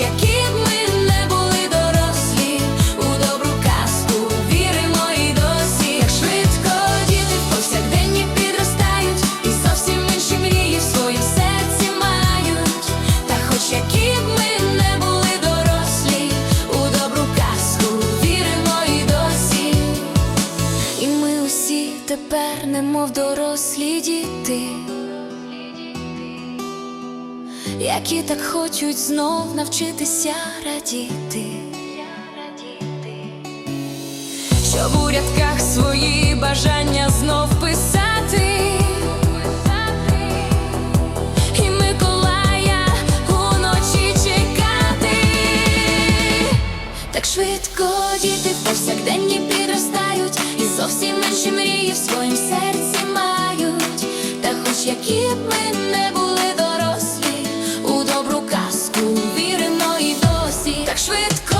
які ми не були дорослі, у добру казку віримо і досі, як швидко діти повсякденні підростають, і зовсім інші мрії в своїм серці мають, та хоч які б ми не були дорослі, у добру казку віримо досі, і ми усі тепер, немов дорослі діти які так хочуть знов навчитися радіти, щоб у рядках свої бажання знов писати. Так Швидко діти в повсякденні підростають, і зовсім менші мрії в своїм серці мають, та хоч які б ми швидко.